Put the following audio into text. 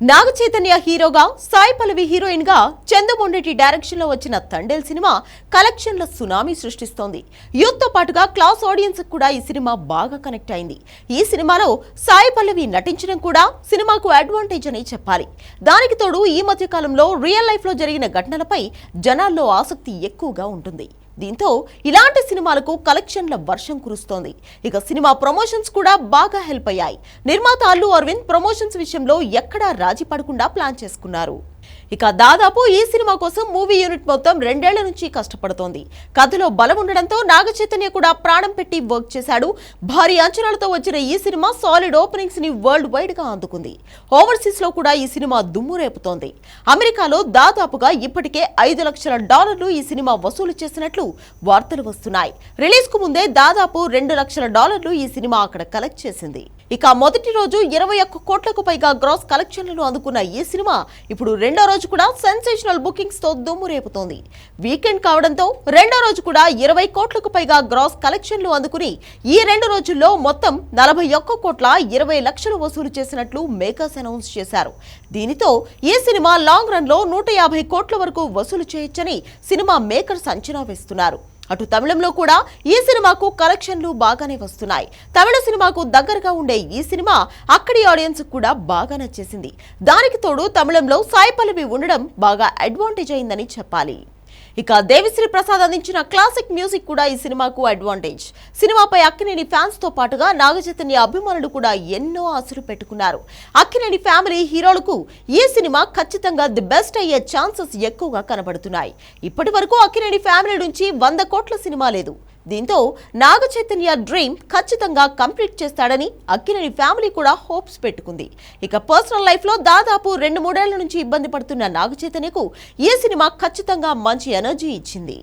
నాగ చైతన్య హీరోగా సాయి పల్లవి హీరోయిన్గా చందమొండెటి డైరెక్షన్లో వచ్చిన తండేల్ సినిమా కలెక్షన్ల సునామీ సృష్టిస్తోంది. యూత్తో పాటుగా క్లాస్ ఆడియన్స్ కూడా ఈ సినిమా బాగా కనెక్ట్ అయింది. ఈ సినిమాలో సాయి పల్లవి నటించడం కూడా సినిమాకు అడ్వాంటేజ్ అని చెప్పాలి. దానికి తోడు ఈ మధ్య కాలంలో రియల్ లైఫ్లో జరిగిన ఘటనలపై జనాల్లో ఆసక్తి ఎక్కువగా ఉంటుంది. దీంతో ఇలాంటి సినిమాలకు కలెక్షన్ల వర్షం కురుస్తోంది. ఇక సినిమా ప్రమోషన్స్ కూడా బాగా హెల్ప్ అయ్యాయి. నిర్మాత అల్లు అరవింద్ ప్రమోషన్స్ విషయంలో ఎక్కడా రాజీ పడకుండా ప్లాన్ చేసుకున్నారు. ఇక దాదాపు ఈ సినిమా కోసం మూవీ యూనిట్ మొత్తం రెండేళ్ళ నుంచి కష్టపడుతోంది. కథలో బలం ఉండడంతో నాగ చైతన్య కూడా ప్రాణం పెట్టి వర్క్ చేశాడు. భారీ అంచనాలతో వచ్చిన ఈ సినిమా సాలిడ్ ఓపెనింగ్స్ని వరల్డ్ వైడ్గా అందుకుంది. ఓవర్సీస్లో కూడా ఈ సినిమా దుమ్ము రేపుతోంది. అమెరికాలో దాదాపుగా ఇప్పటికే ఐదు లక్షల డాలర్లు ఈ సినిమా వసూలు చేసినట్లు వార్తలు వస్తున్నాయి. రిలీజ్కు ముందే దాదాపు రెండు లక్షల డాలర్లు ఈ సినిమా అక్కడ కలెక్ట్ చేసింది. ఇక మొదటి రోజు ఇరవై ఒక్క కోట్లకు పైగా గ్రాస్ కలెక్షన్లను అందుకున్న ఈ సినిమా ఇప్పుడు రెండు రెండో రోజు కూడా సెన్సేషనల్ బుకింగ్స్తో దుమ్ము రేపుతోంది. వీకెండ్ కావడంతో రెండో రోజు కూడా ఇరవై కోట్లకు పైగా గ్రాస్ కలెక్షన్లు అందుకుని ఈ రెండు రోజుల్లో మొత్తం నలభై ఒక్క కోట్ల ఇరవై లక్షలు వసూలు చేసినట్లు మేకర్స్ అనౌన్స్ చేశారు. దీనితో ఈ సినిమా లాంగ్ రన్లో నూట యాభై కోట్ల వరకు వసూలు చేయొచ్చని సినిమా మేకర్స్ అంచనా వేస్తున్నారు. అటు తమిళంలో కూడా ఈ సినిమాకు కలెక్షన్లు బాగానే వస్తున్నాయి. తమిళ సినిమాకు దగ్గరగా ఉండే ఈ సినిమా అక్కడి ఆడియన్స్ కూడా బాగా నచ్చేసింది. దానికి తోడు తమిళంలో సాయి పల్లవి ఉండడం బాగా అడ్వాంటేజ్ అయిందని చెప్పాలి. ఇక దేవిశ్రీ ప్రసాద్ అందించిన క్లాసిక్ మ్యూజిక్ కూడా ఈ సినిమాకు అడ్వాంటేజ్. సినిమాపై అక్కినేని ఫ్యాన్స్తో పాటుగా నాగచైతన్య అభిమానులు కూడా ఎన్నో ఆశలు పెట్టుకున్నారు. అక్కినేని ఫ్యామిలీ హీరోలకు ఈ సినిమా ఖచ్చితంగా ది బెస్ట్ అయ్యే ఛాన్సెస్ ఎక్కువగా కనబడుతున్నాయి. ఇప్పటి వరకు అక్కినేని ఫ్యామిలీ నుంచి వంద కోట్ల సినిమా లేదు. దీంతో నాగ చైతన్య డ్రీమ్ ఖచ్చితంగా కంప్లీట్ చేస్తాడని అక్కినేని ఫ్యామిలీ కూడా హోప్స్ పెట్టుకుంది. ఇక పర్సనల్ లైఫ్లో దాదాపు రెండు మూడేళ్ళ నుంచి ఇబ్బంది పడుతున్న నాగ చైతన్యకు ఈ సినిమా ఖచ్చితంగా మంచి ఎనర్జీ ఇచ్చింది.